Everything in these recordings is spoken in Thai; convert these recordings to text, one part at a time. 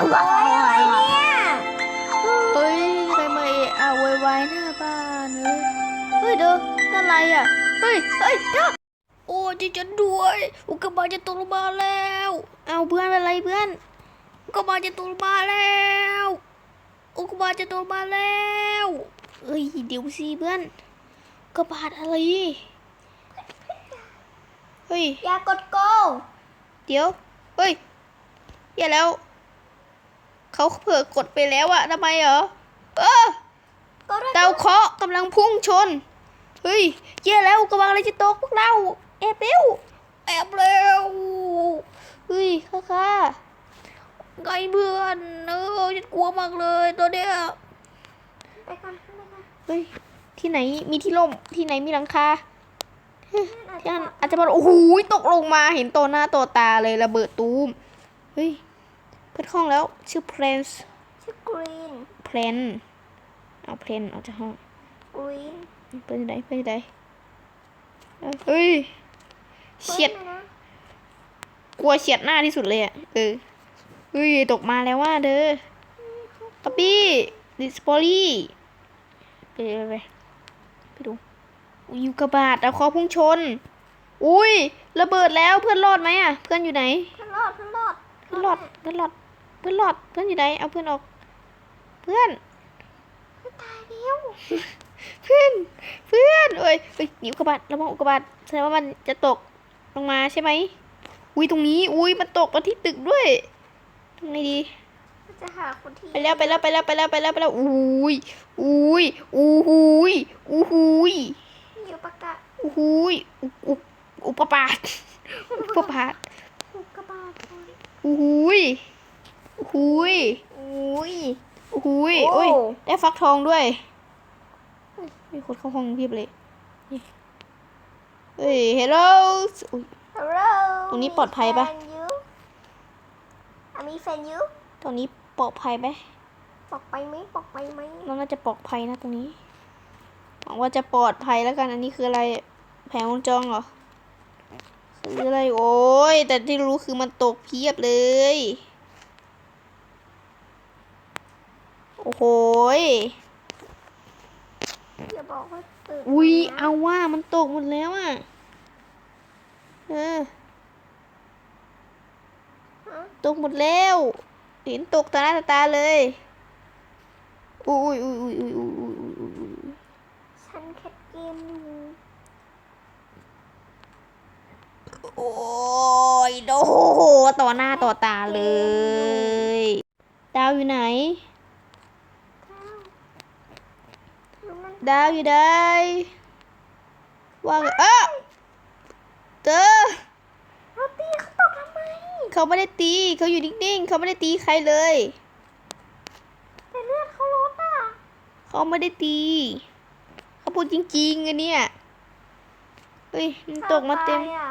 อะไรเนี่ยเฮ้ยใครมาเอะอะโวยวายหน้าบ้านเฮ้ยเฮ้ยเด้อนั่นอะไรอะเฮ้ยเฮ้ยเด้อโอ้จิฉันด้วย อุกกาบาตจะตกลงมาแล้ว เอาเพื่อนเป็นไรเพื่อน อุกกาบาตจะตกลงมาแล้ว อุกกาบาตจะตกลงมาแล้วเอ้ยเดี๋ยวสิเพื่อนอุกกาบาตอะไร เฮ้ย อย่ากดโกงเดี๋ยว เฮ้ย อย่าแล้ว เขาเผื่อกดไปแล้วอะทำไมเหรอเออก็ได้ดาวเคราะห์กำลังพุ่งชน เฮ้ยแย่แล้วกำลังอะไรจะตกพวกเราแอบเร็วแอบเร็วเฮ้ยค่ะค่ะไงเพื่อนเออฉันกลัวมากเลยตัวเนี้ยไปก่อนไปก่อนเฮ้ยที่ไหนมีที่ร่มที่ไหนมีหลังคาอาจที่จะนั่นอาจจะมาโอ้โหตกลงมาเห็นตัวหน้าตัวตาเลยระเบิดตูมเฮ้ย เปิดห้องแล้ว ชื่อเพลนส์ชื่อกรีนเพลนเอาเพลนออกจากห้องกรีนเปิดที่ไหนเปิดที่ไหนเฮ้ยเฉียดกลัวเฉียดหน้าที่สุดเลยอะเออเฮ้ยตกมาแล้วว่าเด้อป๊อปปี้ดิสปอรี่ไปไปไปไปดูอุ้ยอุกกาบาตเอาคอพุ่งชน อุ้ยระเบิดแล้วเพื่อนรอดไหมอะ เพื่อนอยู่ไหน เพื่อนรอด เพื่อนรอด เพื่อนรอด เพื่อนรอด เพื่อนรอดเพื่อนอยู่ไหนเอาเพื่อนออก เพื่อนเพื่อนตายแล้วเพื่อนเพื่อนเอ้ยเฮ้ยหนีอุกกาบาตระวังอุกกาบาตแสดงว่ามันจะตกลงมาใช่ไหมอุ้ยตรงนี้ อุ้ยมันตกมาที่ตึกด้วยทำไงดีจะหาคนที่ไปแล้วไปแล้วไปแล้วไปแล้วไปแล้วไปแล้วอุ้ยอุ้ยอุ้ยอุ้ยอยู่ประกาศอุ้ยอุอุอุปปาตอุปปาตถูกกระบาดเลยอุ้ย อุ้ยอุ้ยอุ้ยโอ้อุ้ย ได้ฟักทองด้วยเฮ้ยมีคนเข้าห้องเพียบเลยนี่เฮ้ย hello อุ้ยฮัลโหลตรงนี้ปลอดภัยปะมีแฟนยูอะมีแฟนยูตรงนี้ปลอดภัยไหมปอกไปไหมปอกไปไหมน้องน่าจะปลอดภัยนะตรงนี้หวังว่าจะปลอดภัยแล้วกัน อันนี้คืออะไร แผงวงจรเหรอ คืออะไร โอ้ย แต่ที่รู้คือมันตกเพียบเลย โอ้โหยอย่าบอกว่าตื่นอุ้ยเอาว่ามันตกหมดแล้วอะ เออ ตกหมดแล้ว เห็นตกตาหน้าตาเลย อุ้ยอุ้ยอุ้ยอุ้ยอุ้ยอุ้ยอุ้ยอุ้ฉันแคทเกมอยู่โอ้ยโดต่อหน้าต่อตาเลย ดาวอยู่ไหน ดาวอยู่ไหนว่าไงเออเจอเราตีเขาตกทำไมเขาไม่ได้ตีเขาอยู่นิ่งๆเขาไม่ได้ตีใครเลยแต่เลือดเขาลดอะเขาไม่ได้ตีเขาพูดจริงๆอันเนี้ยเฮ้ยมันตกมาเต็มถ้รตยอะ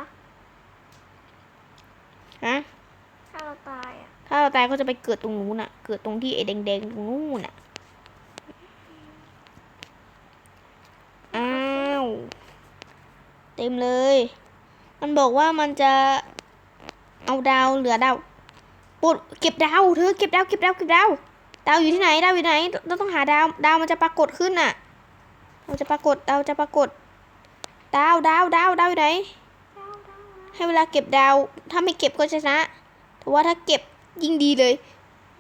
ฮะถ้าเราตายอะถ้าเราตายก็จะไปเกิดตรงนู้นน่ะ เกิดตรงที่ไอ้แดงๆตรงนู้นน่ะ อ้าว เต็มเลย มันบอกว่ามันจะเอาดาวเหลือดาวปดเก็บดาวเธอเก็บดาวเก็บดาวเก็บดาวดาวอยู่ที่ไหนดาวอยู่ไหนเราต้องหาดาวดาวมันจะปรากฏขึ้นน่ะดาวจะปรากฏดาวจะปรากฏ ดาวดาวดาวดาวอยู่ไหนให้เวลาเก็บดาว ถ้าไม่เก็บก็ชนะแต่ว่าถ้าเก็บยิ่งดีเลย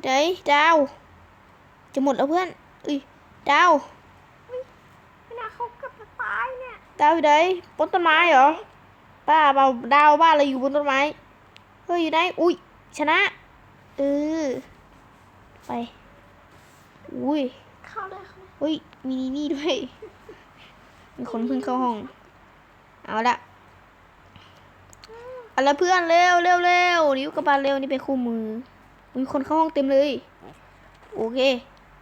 ไหนดาว จะหมดแล้วเพื่อนเอ้ยดาวไม่น่าเขาเกับจะตายเนี่ย ดาวอยู่ไหนบนต้นไม้เหรอป้าเปล่าดาวบ้านเราอยู่บนต้นไม้เฮ้ยอยู่ไหนอุ้ยชนะเออไปอุ้ยเข้าเลยเข้าเลยเฮ้ยมีนี่ด้วยมีคนเพิ่งเข้าห้อง เอาละเอาละเพื่อนเร็วเร็วเร็วนิ้วกระบาลเร็วนี่เป็นคู่มือมีคนเข้าห้องเต็มเลย โอเค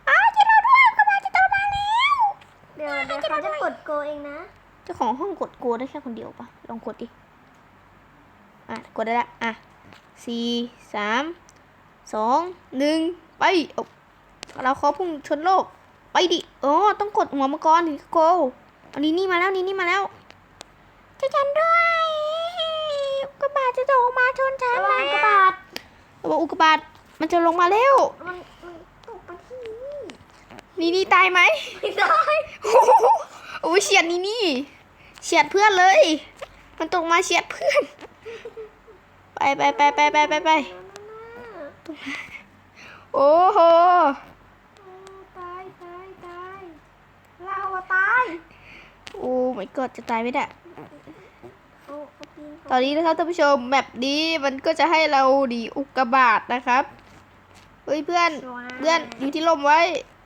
อ้าวจะเราด้วยกระบาลจะตามมาแล้วเดี๋ยวเดี๋ยวเขาจะกดโกเองนะเจ้าของห้องกดโกได้แค่คนเดียวปะลองกดดิ อะ กดได้ละ อะสี่สามสองหนึ่งไปเอาเราขอพุ่งชนโลก ไปดิอ๋อต้องกดหัวมังกรถึงจะโกอันนี้นี่มาแล้วนี่นี่มาแล้วจะฉันด้วยอุกกาบาตจะตกมาชนฉันระวังแล้วกระบาดระวังอุกกาบาตมันจะลงมาแล้วมันมันตกมาที่นี่นี่นี่ตายไหมไม่ได้โอ้โหโอ้ยเฉียดนี่นี่ เฉียดเพื่อนเลย มันตกมาเฉียดเพื่อน ไปไปไปไปไปไปไปโอ้โหตายตายตายเราอะตาย โอ้ไม่กดจะตายไม่ได้โอ้เอาปีนตอนนี้นะครับท่านผู้ชมแบบนี้มันก็จะให้เราดีอุกกาบาตนะครับ เฮ้ยเพื่อนเพื่อนอยู่ที่ร่มไว้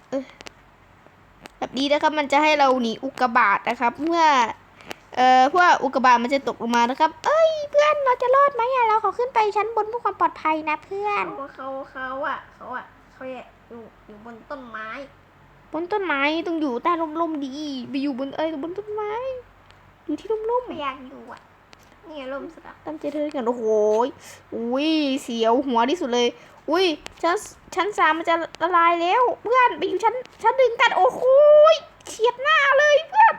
เออแบบนี้นะครับมันจะให้เราหนีอุกกาบาตนะครับ เมื่อ เอ่อพวกอุกกาบาตมันจะตกลงมานะครับ เอ้ย เพื่อนเราจะรอดไหมอะเราขอขึ้นไปชั้นบนเพื่อความปลอดภัยนะเพื่อนเขาเขาเขาอะเขาอะเขาอะอยู่อยู่บนต้นไม้ บนต้นไม้ต้องอยู่ใต้ร่มๆดีไปอยู่บนเอ้ยบนต้นไม้ อยู่ที่ร่มไม่อยากอยู่อะนี่ลมสุดอะๆตั้งใจเธอกันโอ้โหยอุ้ยเสียวหัวที่สุดเลย อุ้ยชั้นชั้นสามมันจะละลายแล้ว เพื่อนไปอยู่ชั้นชั้นหนึ่งกันโอ้โหยเฉียดหน้าเลยเพื่อนชั้น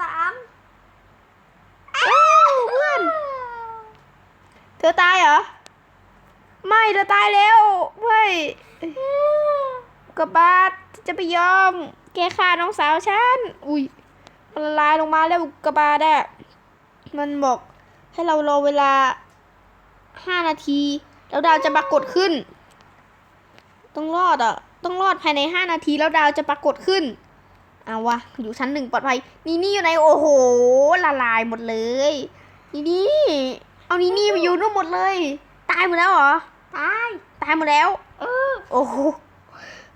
สามอ้าวเพื่อน เธอตายเหรอ ไม่เธอตายแล้วเว้ยกบาดจะไปยอม แกฆ่าน้องสาวฉัน อุ้ยมันละลายลงมาแล้วกบาดอะมันบอกให้เรารอเวลาห้านาที แล้วดาวจะปรากฏขึ้น ต้องรอดอะ ต้องรอดภายในห้านาทีแล้วดาวจะปรากฏขึ้น เอาวะอยู่ชั้นหนึ่งปลอดภัย นี่นี่อยู่ในโอ้โหละลายหมดเลย นี่นี่เอานี่นี่ไปอยู่นู่นหมดเลย ตายหมดแล้วเหรอตายตายหมดแล้ว เออโอ้โห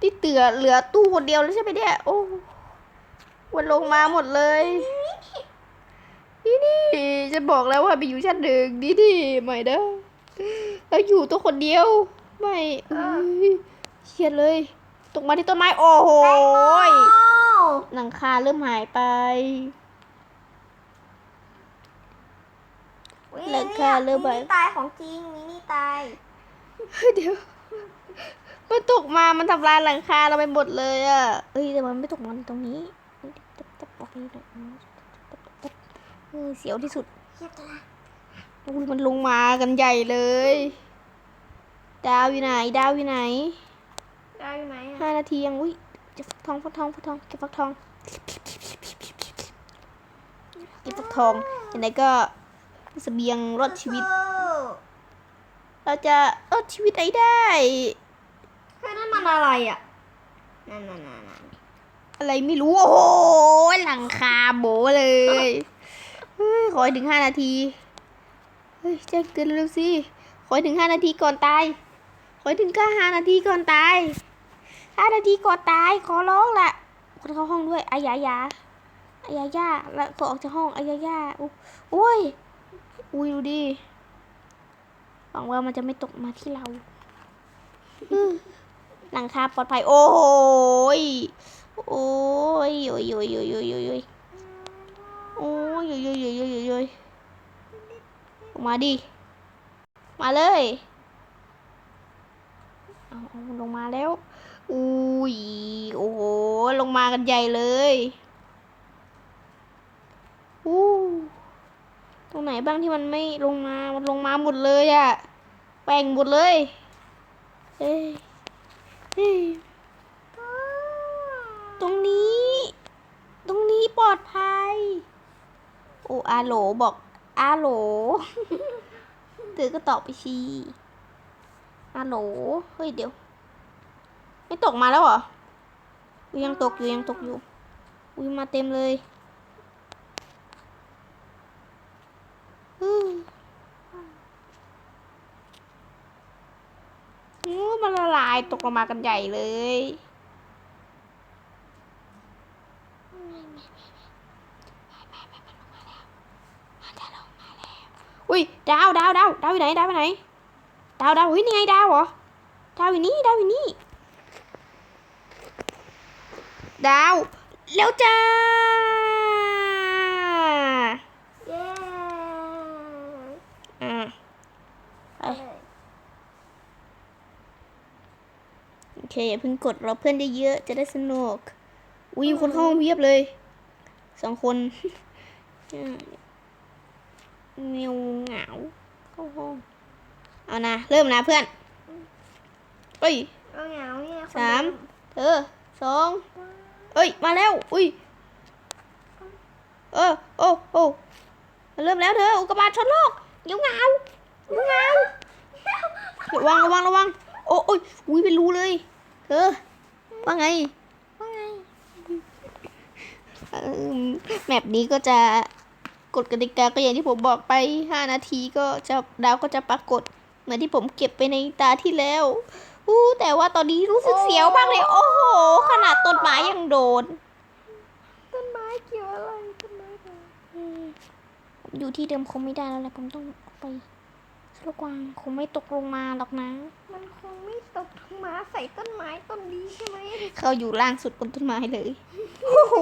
ที่เตือเหลือตู้คนเดียวแล้วใช่ไหมเนี่ยโอ้วันลงมาหมดเลยนี่นี่จะบอกแล้วว่าไปอยู่ชั้นหนึ่งนี่นี่ไม่เด้อแล้วอยู่ตัวคนเดียว ไม่เอ้ยเครียดเลย ตกมาที่ต้นไม้โอ้โหย หลังคาเริ่มหายไปอุ๊ยหลังคาเริ่มไปนี่ตายของจริงนี่นี่ตาย เดี๋ยว มันตกมามันทำลายหลังคาเราไปหมดเลยอะเอ้ยแต่มันไม่ตกมาตรงนี้จับจับออกนี้หน่อยเออเสียวที่สุดเฮียตัวละอุ้ยมันลงมากันใหญ่เลย ดาวอยู่ไหน ดาวอยู่ไหนได้ไหมห้านาทียังอุ้ย จะฟักทองฟักทองฟักทองเก็บฟักทองเก็บฟักทองยังไงก็เสบียงรอดชีวิต เราจะรอดชีวิตไอ้ได้เฮ้ยนั่นมันอะไรอะนั่นนั่นนั่นนั่นอะไรไม่รู้ โอ้โหหลังคาโบเลยเฮ้ยขอให้ถึงห้านาทีเฮ้ยแจ้งเตือนเร็วๆสิขอให้ถึงห้านาทีก่อนตายขอให้ถึงแค่ห้านาทีก่อนตาย ห้านาทีก่อนตายขอร้องละคนเข้าห้องด้วยอายายาอายายาแล้วก็ออกจากห้องอายายาอุ๊โอ้ยอุ้ยดูดิหวังว่ามันจะไม่ตกมาที่เราหลังคาปลอดภัย โอ้ยโอ้ยโอ้ยโอ้ยโอ้ยโอ้ยโอ้ยโอ้ยโอ้ยโอ้ยโอ้ยโอ้ยโอ้ยโอ้ยโอ้ยออกมาดิ มาเลย เอาลงมาแล้ว อุ้ยโอ้โห ลงมากันใหญ่เลยอู้ตรงไหนบ้างที่มันไม่ลงมา มันลงมาหมดเลยอะแป่งหมดเลยเอ้ยเฮ้ยตรงนี้ ตรงนี้ปลอดภัย โอ้อาโหลบอกอาโหลเธอก็ตอบไปชีอาโหลเฮ้ยเดี๋ยว ไม่ตกมาแล้วเหรออุ๊ยยังตกอยู่ยังตกอยู่ อุ้ยมาเต็มเลยอู้มันละลายตกลงมากันใหญ่เลยอุ้ยดาวดาวดาวดาวอยู่ไหนดาวไปไหนดาวดาวอุ้ยนี่ไงดาวเหรอดาวอยู่นี่ดาวอยู่นี่ ดาวเร็วจ้า เย้อ่าไปโอเคอย่าเพิ่งกดรอเพื่อนได้เยอะจะได้สนุกอุ้ยคนเข้าห้องเพียบเลยสองคนอ่าเมียวเหงาเข้าห้องเอานะ เริ่มนะเพื่อนเอ้ยเราเหงาเนี่ยคนสามเดิเธอสอง เอ้ย มาแล้ว อุ้ย เออ โอ้โอ้เริ่มแล้วเธอ อุกกาบาตชนโลกเงี้ยวเงาเงี้ยวเงาระวังระวังระวัง โอ้โอ้ยอุ้ยเป็นรูเลย เธอ ว่าไง ว่าไงแมปนี้ก็จะกฎกติกาก็อย่างที่ผมบอกไป 5 นาทีก็จะดาวก็จะปรากฏ เหมือนที่ผมเก็บไปในตาที่แล้ว อู้แต่ว่าตอนนี้รู้สึกเสียวมากเลย โอ้โห ขนาดต้นไม้ยังโดน ต้นไม้เกี่ยวอะไรต้นไม้เหรออืมผมอยู่ที่เดิมคงไม่ได้แล้วแหละผมต้องไปลูกวางคงไม่ตกลงมาหรอกนะ มันคงไม่ตกลงมาใส่ต้นไม้ต้นนี้ใช่ไหมเขาอยู่ล่างสุดบนต้นไม้เลยโอ้โห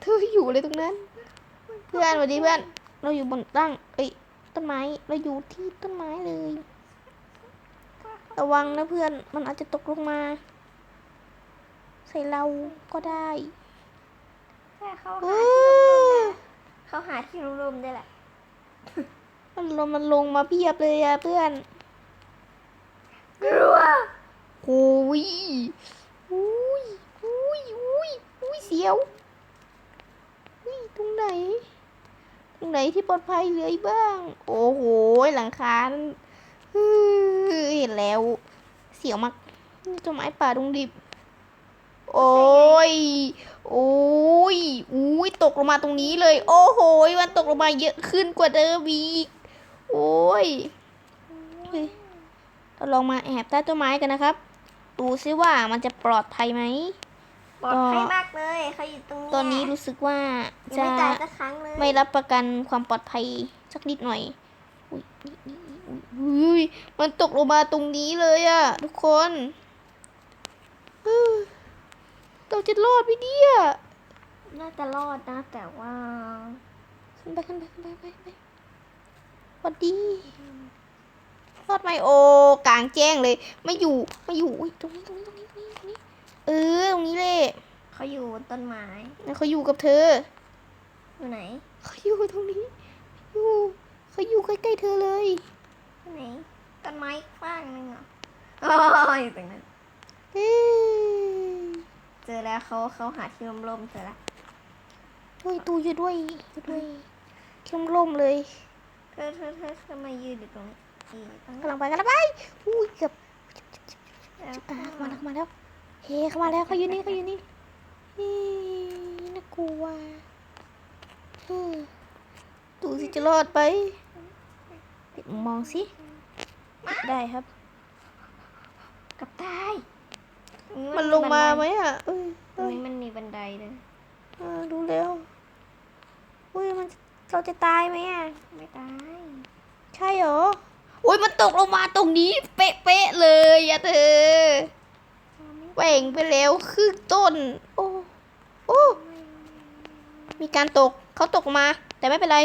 เธออยู่เลยตรงนั้น เพื่อนสวัสดีเพื่อน เราอยู่บนตั้งเอ้ยต้นไม้เราอยู่ที่ต้นไม้เลย ระวังนะเพื่อน มันอาจจะตกลงมา ใส่เราก็ได้ใช่เขาเอหาที่ร่มๆอได้เขาหาที่ร่มๆได้แหละ มันลงมันลงมาเพียบเลยอะเพื่อน กลัวโอ้ยอุ้ยอุ้ยอุ้ยอุ้ยเสียวอุ้ยตรงไหน ตรงไหนที่ปลอดภัยเหลืออีกบ้าง โอ้โห หลังคานั่น อื้อเห็นแล้ว เสียวมากนี่ต้นไม้ป่าดงดิบ โอ้ย โอ้ยอุ้ยตกลงมาตรงนี้เลย โอ้โหมันตกลงมาเยอะขึ้นกว่าเดิมอีก โอ้ยเฮ้ยเราลองมาแอบใต้ต้นไม้กันนะครับ ดูซิว่ามันจะปลอดภัยไหมปลอดภัยมากเลยเขาอยู่ตรงนี้ตอนนี้รู้สึกว่าจะจะไม่ตายสักครั้งเลยไม่รับประกันความปลอดภัยสักนิดหน่อยอุ้ยนี่นี่ อุ้ยอุ้ยมันตกลงมาตรงนี้เลยอะทุกคนเฮ้ยเราจะรอดไหมเนี่ยน่าจะรอดนะแต่ว่าขึ้นไปขึ้นไปขึ้นไปไปไปสวัสดีรอดไหมโอ้กลางแจ้งเลยไม่อยู่ไม่อยู่อุ้ยตรงนี้ตรงนี้ตรงนี้ตรงนี้ตรงนี้ เออตรงนี้เลยเขาอยู่บนต้นไม้แล้วเขาอยู่กับเธอ อยู่ไหนเขาอยู่ตรงนี้อยู่เขาอยู่ใกล้ๆเธอเลยอยู่ ไหนต้นไม้ฟ้างนึงเหรออ๋ออยู่ตรงนั้นเอ้ยเจอแล้วเขาเขาหาที่ร่มๆเจอแล้วช่วยตูอยู่ด้วยอยู่ด้วยเข้มร่มเลยเธอเธอเธอเธอมายืนอยู่ตรงนี้อยู่ตรงนี้กำลังไปกำลังไปอุ้ยเกือบแล้วอะเข้ามาแล้วเข้ามาแล้วเฮ้เข้ามาแล้วเขาอยู่นี่เขาอยู่นี่เฮ้น่ากลัวเออดูสิจะรอดไป ปิดมุมมองสิได้ครับ กับตาย มันลงมาไหมอะเอ้ยตรงเอ้ยนี้มันมีบันไดเลยอ่าดูแล้วอุ้ยมันเราจะตายไหมอะ ไม่ตาย ใช่เหรออุ้ยมันตกลงมาตรงนี้ เป๊ะๆเลยอะเธอแหว่งไปแล้วครึ่งต้น โอ้โอ้มีการตกเขาตกมา แต่ไม่เป็นไร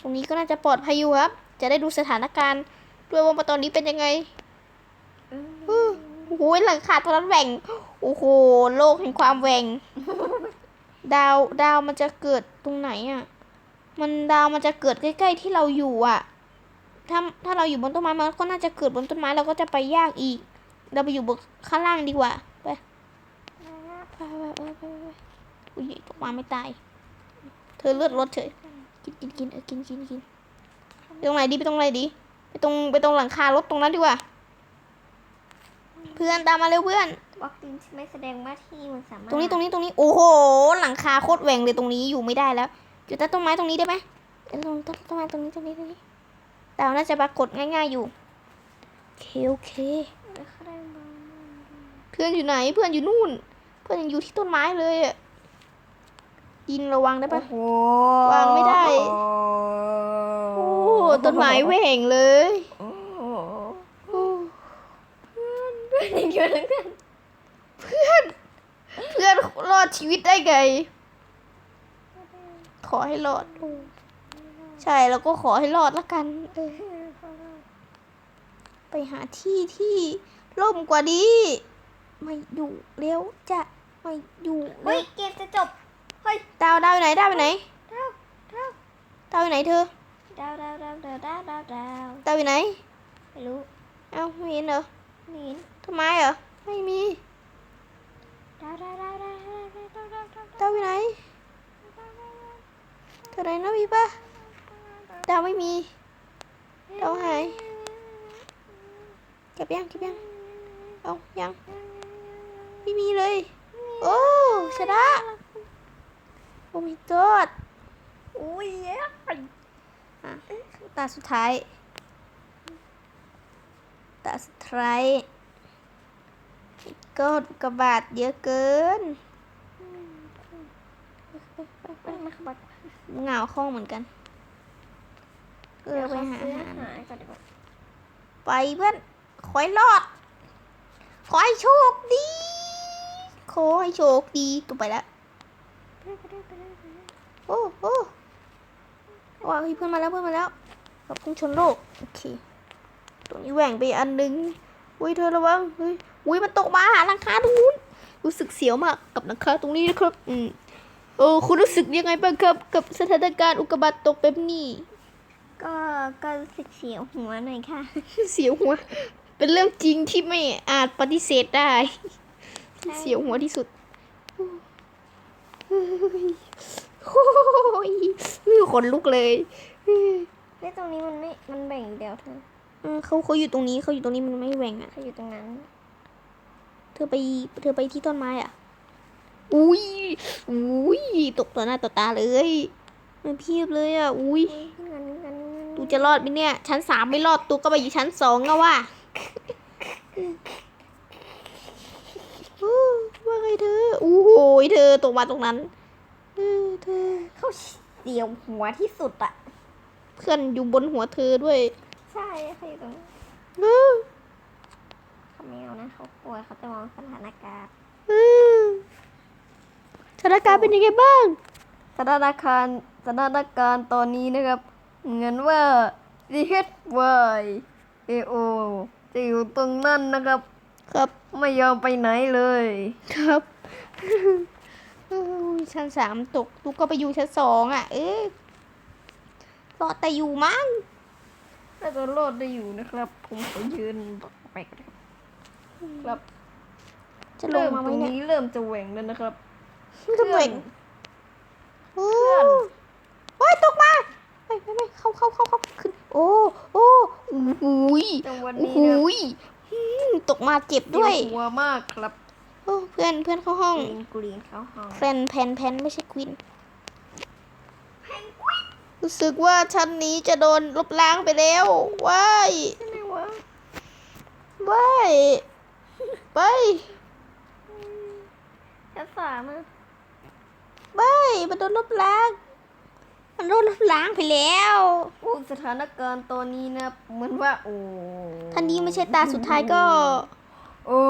ตรงนี้ก็น่าจะปลอดภัยอยู่ครับ จะได้ดูสถานการณ์ด้วยว่าตอนนี้เป็นยังไงเออโอ้โหหลังคาตรงนั้นแหว่ง โอ้โห โลกแห่งความแหว่ง ดาว ดาวมันจะเกิดตรงไหนอะ มันดาวมันจะเกิดใกล้ ๆ ที่เราอยู่อะ ถ้า ถ้าเราอยู่บนต้นไม้มันก็น่าจะเกิดบนต้นไม้เราก็จะไปยากอีก เราไปอยู่บนข้างล่างดีกว่า ไป ไปไปไปไปไปไปอุ้ยตกมาไม่ตาย เธอเลือดรถเฉย กินกินกินเออ กินกินกิน ไปตรงไหนดีไปตรงไหนดี ไปตรงไปตรงหลังคารถตรงนั้นดีกว่า เพื่อนตามมาเร็วเพื่อนบล็อกดินใช่ไหมแสดงว่าที่มันสามารถตรงนี้ตรงนี้ตรงนี้ โอ้โห หลังคาโคตรแหว่งเลยตรงนี้อยู่ไม่ได้แล้วอยู่ใต้ต้นไม้ตรงนี้ได้ไหมเอ้ยตรงต้นต้นไม้ตรงนี้ตรงนี้ตรงนี้ดาวน่าจะปรากฏง่าย ๆอยู่โอเคโอเคเดี๋ยวเขาได้มาเพื่อนอยู่ไหนเพื่อนอยู่นู่น เพื่อนยังอยู่ที่ต้นไม้เลยอะดินระวังได้ปะโอ้โหวางไม่ได้โอ้ ต้นไม้แหว่งเลยโอ้โหโอ้เพื่อนยังอยู่ทั้งนั้นเพื่อนรอดชีวิตได้ไง ขอให้รอด ใช่แล้วก็ขอให้รอดละกันเออไปหาที่ที่ร่มกว่านี้ ไม่อยู่แล้วจะไม่อยู่เฮ้แล้ยวเกมจะจบ เฮ้ยดาวดาวอยู่ไหนดาวอยู่ไหนดาวดาวดาวอยู่ไหนเธอดาวดาวดาวดาวดาวดาวดาวดาวอยู่ไหนไม่รู้เอ้าไม่เห็นเหรอ Đau đau đau đau đau đau đau Tao bị này Mày Không, nhìn được Không hiến Thôi mai à Mày mi Đau đau đau đau Tao bị này Tao này nó bị ba Tao mới mi Đâu hai Kẹp răng, kẹp răng Ông, răng Mi mi đây Oh, sao đó Oh my god Oh yeah ตาสุดท้าย ตาสุดท้ายก็กระบาดเยอะเกินมาขบัดเหงาห้องเหมือนกันเออไปหาอาหารหาก่อนดีกว่าไปเพื่อนขอให้รอด ขอให้โชคดี ขอให้โชคดีตัวไปแล้วไปได้ไปได้ไปได้ไปได้โอ้โอ้ ว้าวเฮ้ยเพื่อนมาแล้วเพื่อนมาแล้วกับพุ่งชนโลกโอเคตรงนี้แหว่งไปอันหนึงอุ้ยเธอระวังเฮ้ยอุ้ยมันตกมาหาหลังคาตรงนู้นรู้สึกเสียวมากกับหลังคาตรงนี้นะครับอืมเออคุณรู้สึกยังไงบ้างครับ กับสถานการณ์อุกกาบาตตกแบบนี้ ก็ก็รู้สึกเสียวหัวหน่อยค่ะ เสียวหัว เป็นเรื่องจริงที่ไม่อาจปฏิเสธได้ใช่เสียวหัวที่สุดเฮ้ย โอ้ยขนลุกเลยในตรงนี้มันไม่ มันแบ่งเดียวเธอเออเขาเขาอยู่ตรงนี้เขาอยู่ตรงนี้มันไม่แหว่งอะ เขาอยู่ตรงนั้น เธอไป เธอไปที่ต้นไม้อะ อุ้ย อุ้ย ตกต่อหน้าต่อตาเลยมันเพียบเลยอะ อุ้ยเงินเงินเงินตูจะรอดไหมเนี่ย ชั้นสามไม่รอดตูก็ไปอยู่ชั้นสองอะว่ะอู้ว่าไงเธออู้โหยเธอตกมาตรงนั้น เออเธอเขาเสียวหัวที่สุดอะเพื่อนอยู่บนหัวเธอด้วย ใช่เขาอยู่ตรงนี้เออเขาไม่เอานะเขากลัวเขาจะมองสถานการณ์เออสถานการณ์เป็นยังไงบ้างสถานการณ์สถานการณ์ตอนนี้นะครับเงินว่า C H Y A O จะอยู่ตรงนั้นนะครับ ครับไม่ยอมไปไหนเลย ครับเออ ชั้นสามตกตูก็ไปอยู่ชั้นสองอะ เออรอดแต่อยู่มั้งน่าจะรอดได้อยู่นะครับ ผมขอยืนไปครับจะลเริ่งมมาตไหมรงเนี่ยนี้เริ่มจะแหว่งแล้วนะครับมันจะเหว่งโอ้เพื่อนโอ้ยตกมาไม่ไม่ไม่เข้าเข้าเข้าเข้าขึ้น โอ้โอ้โอ้โหยจังหวัดโอ้นี้โหนะยอืมตกมาเจ็บเสีด้วยยวหัวมากครับโอ้เพื่อนเพื่อนเข้าห้อง กรีนกรีนเข้าห้องแพนแพนแพนไม่ใช่ควินรู้สึกว่าชั้นนี้จะโดนลบล้างไปแล้ว ว้ายใช่ไหมวะว้ายไปชั้นสามอะไปมันโดนลบล้าง มันโดนลบล้างไปแล้วโอ้สถานการณ์ตอนนี้นะเหมือนว่าโอ้ท่านนี้ไม่ใช่ตาสุดท้ายก็ โอ้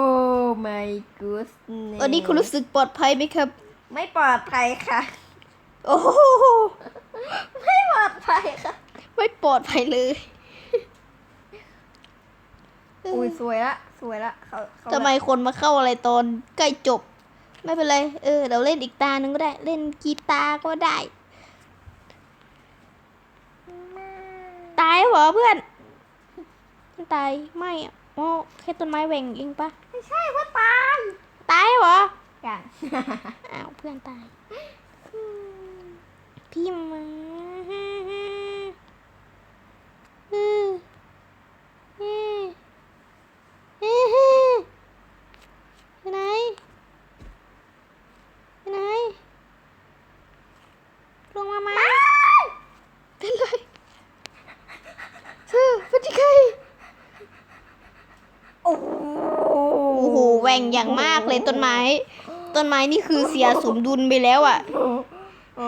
my goodness ตอนนี้คุณรู้สึกปลอดภัยไหมครับ ไม่ปลอดภัยค่ะ โอ้โหไม่ปลอดภัยค่ะ ไม่ปลอดภัยเลยอุ้ยสวยละสวยละเขาเขาทำไมคนมาเข้าอะไรตอนใกล้จบ ไม่เป็นไร เออเดี๋ยวเล่นอีกตาหนึ่งก็ได้ เล่นกีตาร์ก็ได้ ตายเหรอเพื่อนไม่ตายไม่อะ โอ้แค่ต้นไม้แหว่งเองปะไม่ใช่ว่าตาย ตายเหรออย่างอ้าวเพื่อนตาย พี่มาเออเออเออไปไหนไปไหนลงมาไหมเป็นไรเธอเป็นยังไง โอ้โห โอ้โห แหว่งอย่างมากเลยต้นไม้ ต้นไม้นี่คือเสียสมดุลไปแล้วอะโอ้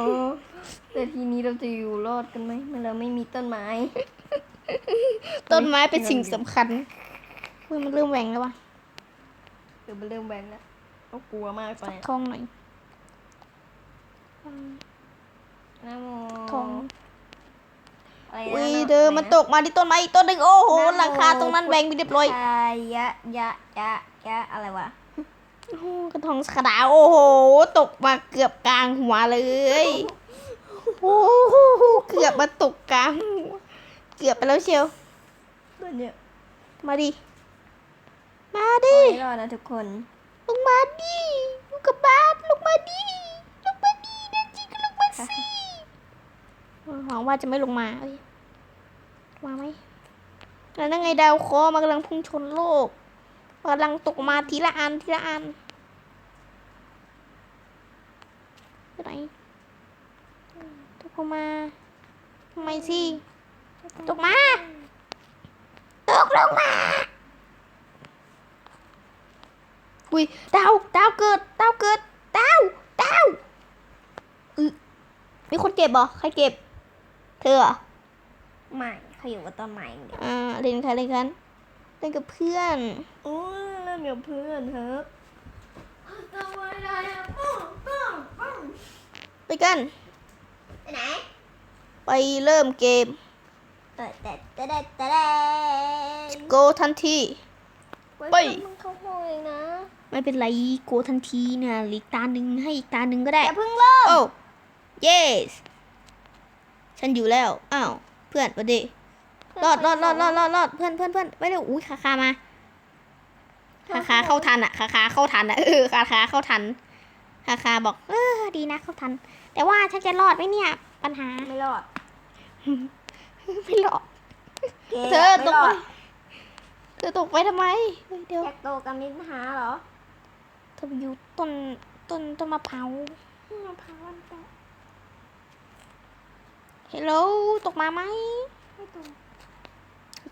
แต่ทีนี้เราจะอยู่รอดกันไหมเมื่อเราไม่มีต้นไม้ ต้นไม้เป็นสิ่งสำคัญเฮ้ยมันเริ่มแหว่งแล้ววะเดี๋ยวมันเริ่มแบนแล้วก็กลัวมากไปทองหน่อยนะโมทอง อะไรนะอุ้ยนะเธอมันตกมาที่ต้นไม้อีกต้นหนึ่งโอ้โหหลังคาตรงนั้นแหว่งไปเรียบร้อยทายะยะยะยะอะไรวะโอ้โหกระทองสกระดาโอ้โห ตกมาเกือบกลางหัวเลยโอ้โหเกือบมาตกกลางหัวเกือบไปแล้วเชียวตัวเนี้ยมาดิมาขดิอให้รอดนะทุกคนลงมาดิลูกกระบาดลงมาดิลงมาดินั่นจริงก็ลงมาสิหวังว่าจะไม่ลงมาเอ้ย มาไหมแล้วนั่นไงดาวเคราะห์มันกำลังพุ่งชนโลกกำลังตกมาทีละอันทีละอันไปไหนตกมาทำไมสิตกมาตกลงมาอุ้ยดาวดาวเกิดดาวเกิดดาวดาวอือมีคนเก็บเหรอใครเก็บ เธอไม่ เขาอยู่กับต้นไม้อย่างเดียวอ่าเล่นใครเล่นกันเล่นกับเพื่อนโอ้ยเล่นกับเพื่อนครับทำไมได้อะปุ้งปุ้งปุ้งไปกัน ไปไหน ไปเริ่มเกมแต่แต่แต่แต่แต่แต่ go ทันทีไปมันเข้าห้องเองนะ ไม่เป็นไร go ทันทีนะหลีกตาหนึ่งให้อีกตาหนึ่งก็ได้อย่าเพิ่งเริ่มโอ้ yes ฉันอยู่แล้ว อ้าว เพื่อนมาดิ รอดรอดรอดรอดรอดรอดเพื่อนเพื่อนเพื่อนไปเร็วอุ้ยขาคามาขาคาเข้าทันอะขาคาเข้าทันอะเออขาคาเข้าทันขาคาบอก เออดีนะเข้าทัน แต่ว่าฉันจะรอดไหมเนี่ย ปัญหาไม่รอดไม่รอดกเธอตไม่กรไปอดเธอตกไปทำไมเฮ้ยเดี๋ยวแจ็คโตกับมินหาเหรอเธอไปอยู่ต้นต้นต้นมะพร้าวมะพร้าวมันแตกเฮลโลตกมาไหมไม่ตรง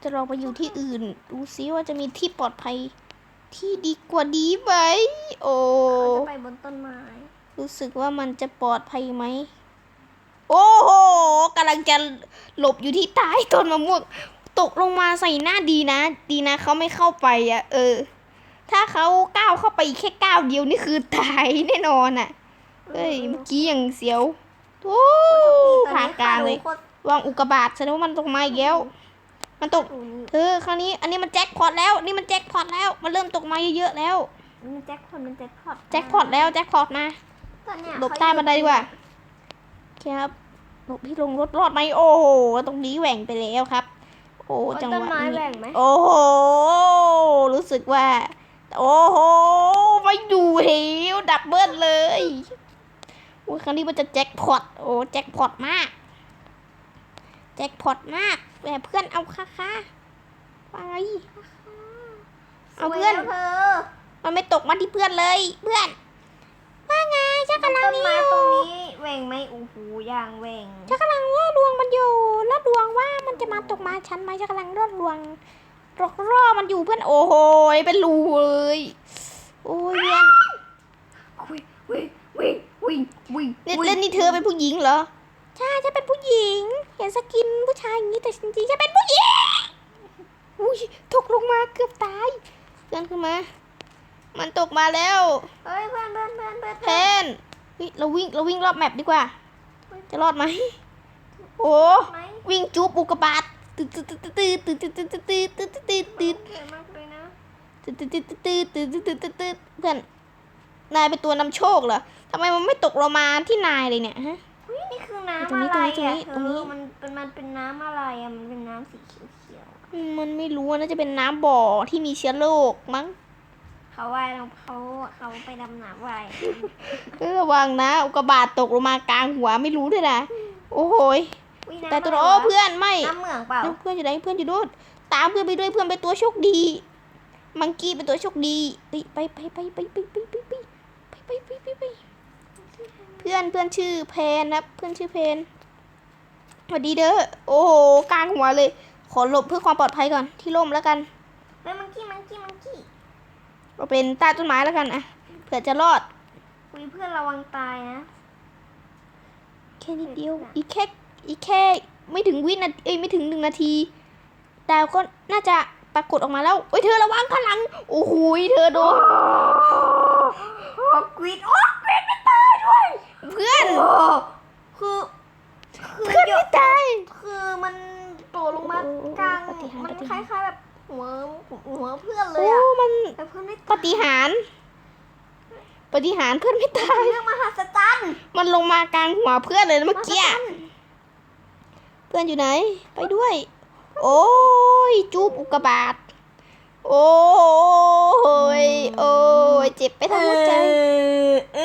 จะลองไปอยู่ที่อื่น ดูซิว่าจะมีที่ปลอดภัยที่ดีกว่านี้ไหม โอ้เขาจะไปบนต้นไม้ รู้สึกว่ามันจะปลอดภัยไหม โอ้โหกำลังจะหลบอยู่ที่ใต้ต้นมะม่วง ตกลงมาใส่หน้าดีนะ ดีนะเขาไม่เข้าไปอะเออ ถ้าเขาก้าวเข้าไปอีกแค่ก้าวเดียวนี่คือตายแน่นอนอะเฮ้ย เมื่อกี้ยังเสียวโอ้ตอนผ่านี้กลางเลยโคตรวางอุกกาบาตแสดงว่ามันตกมาอีกแล้ว มันตกดูนี่เออ คราวนี้ อันนี้มันแจ็คพอตแล้ว นี่มันแจ็คพอตแล้ว มันเริ่มตกมาเยอะๆแล้ว มันแจ็คพอตมันแจ็คพอตแจ็คพอตแล้ว แจ็คพอตมาตอนเนี้ยหลบใต้บันไดดีกว่าโอเคครับหลบที่ลงรถรอดไหมโอ้โห ตรงนี้แหว่งไปแล้วครับ โอ้โอ้ยจังต้นหวะไม้นี้แหว่งไหมโอ้โห รู้สึกว่า โอ้โห ไม่ดูเหวดับเบิลเลยโอ้ยครั้งนี้มันจะแจ็คพอต โอ้ แจ็คพอตมาก แจ็คพอตมาก แต่เพื่อนเอาค่ะค่ะไปเอาเพื่อนสวยแล้วเธอมันไม่ตกมาที่เพื่อนเลย เพื่อน ว่าไงฉันกำลังต้นนี่ไม้อตรงยู่นี้แหว่งไหมโอ้โหอย่างแหว่งฉันกำลังล่อลวงมันอยู่ล่อลวงว่ามันจะมาตกมาฉันไหมฉันกำลังล่อลวงรอรอมันอยู่เพื่อนโอ้โหเป็นรูเลยโอ้ยเวียนวิ่งวิ่งวิ่งวิ่งวิ่งนี่เล่นนี่เธอเป็นผู้หญิงเหรอ ใช่ฉันเป็นผู้หญิง เห็นสกินผู้ชายอย่างนี้แต่จริงๆฉันเป็นผู้หญิง อุ้ยตกลงมาเกือบตายเพื่อนขึ้นมา มันตกมาแล้วเฮ้ยเพื่อนเพื่อนเพื่อนเพื่อนเพนเฮ้ยเราวิ่งเราวิ่งรอบแมปดีกว่า จะรอดไหมโอ้ไหมวิ่งจูบอุกกาบาตตืดตืดตืดตืดตืดตืดตืดตืดตืดตืดตืดสวยมากเลยนะตืดตืดตืดตืดตืดตืดตืดตืดตืดเพื่อนนายเป็นตัวนำโชคเหรอทำไมมันไม่ตกลงมาที่นายเลยเนี่ยฮะ เฮ้ยนี่คือน้ำตรงนี้อะไรตรงอะนี้เธตรงนี้อมันเป็นมันเป็นน้ำอะไรอะมันเป็นน้ำสีเขียวอืมมันไม่รู้อะน่าจะเป็นน้ำบ่อที่มีเชื้อโรคมั้งๆเขาว่ายลงเขาเขาไปดำน้ำว่ายเออระวังนะอุกกาบาตตกลงมากลางหัวไม่รู้ด้วยนะโอ้โหยอุ๊ยน้ำแต่ตัวะไรโอ้วะเพื่อนไม่น้ำเหมืองเปล่าน้ำเพื่อนอยู่ไหนเพื่อนอยู่นู่นตามเพื่อนไปด้วยเพื่อนเป็นตัวโชคดี มังกี้เป็นตัวโชคดีเอ้ยไปไปไปไปไปไปไปไปไปไปไปไป เพื่อนเพื่อนชื่อเพนนะเพื่อนชื่อเพนสวัสดีเด้อโอ้โหกลางหัวเลย ขอหลบเพื่อความปลอดภัยก่อนที่ร่มแล้วกันเฮ้ยมังกี้มังกี้มังกี้เราเป็นใต้ต้นไม้แล้วกันอะเผื่อจะรอดคุยเพื่อนระวังตายนะแค่นิดเดียวอีกแค่อีกแค่ไม่ถึงวินาทีเอ้ยไม่ถึงหนึ่งนาทีดาวก็น่าจะปรากฏออกมาแล้วเอ้ยเธอระวังข้างหลังโอ้โหยเธอโดน โอ้กรีดโอ้กรีดไม่ตายด้วย เพื่อน โอ้คือคือ เพื่อน เย ไม่ อะ ตาย คือมันโดดลงมา โอ้โอ้ กลาง ปาฏิหาริย์ มัน ปาฏิ ค หาริย์ ล้ายๆแบบหัวหัวเพื่อนเล โอ้ ยอะ มัน แต่เพื่อนไม่ ปฏิหารย์ป ฏิหารย์เพื่อนไม่ตาย เรื่องมหัศจรรย์มันลงมากลางหัวเพื่อนเลยนะเมื่อกี้อะเพื่อนอยู่ไหน ไปด้วย โอ้ยจูบอุกกาบาต โอ้ย โอ้ย เจ็บไปทั้งหัวใจ เอ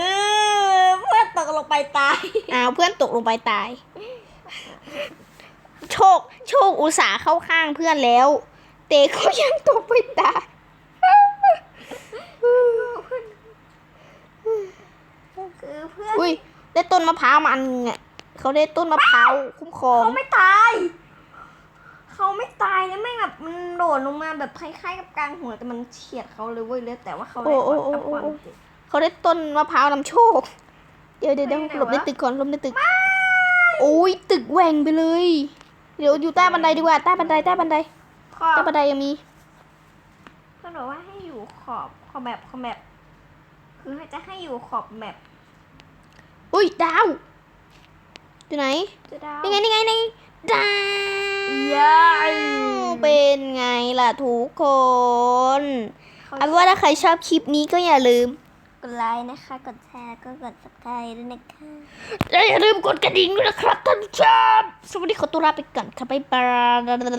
อ เพื่อนตกลงไปตาย อ้าวเพื่อนตกลงไปตาย โชค โชคอุตส่าห์เข้าข้างเพื่อนแล้ว เตก็ยังตกไปตาย คือเพื่อนอุ้ยได้ต้นมะพร้าวมาอันนึงอะเขาได้ต้นมะพร้าวคุ้มครองเขาไม่ตาย เขาไม่ตายแล้วไม่งแบบมันโดดลงมาแบบคล้ายๆกับกลางหัวแต่มันเฉียดเขาเลยเว้ยเลยแต่ว่าเขาได้โอ้โอ้กับโอ้ความโอ้เจ็บเขาได้ต้นมะพร้าวนำโชค เดี๋ยวเดี๋ยวเดี๋ยวไปไหนหลบในวะตึกก่อนหลบในตึกโอ้ยตึกแหว่งไปเลย เดี๋ยวอยู่ใต้บันไดดีกว่าใต้บันไดใต้บันไดขอใต้บบันไดยังมีเพื่อนบอกว่าให้อยู่ขอบขอบแบบขอบแบบคือให้จะให้อยู่ขอบแบบ อุ้ยดาวอยู่ไหนจะดาวนี่ไงนี่ไงนี่ไงดาวยายเป็นไงล่ะทุกคนเอาเป็นว่าถ้าใครชอบคลิปนี้ก็อย่าลืม กดไลค์นะคะ กดแชร์ก็กด subscribe ด้วยนะคะและอย่าลืมกดกระดิ่งด้วยนะครับท่านผู้ชมสวัสดีขอตัวลาไปก่อนค่ะบ๊ายบาย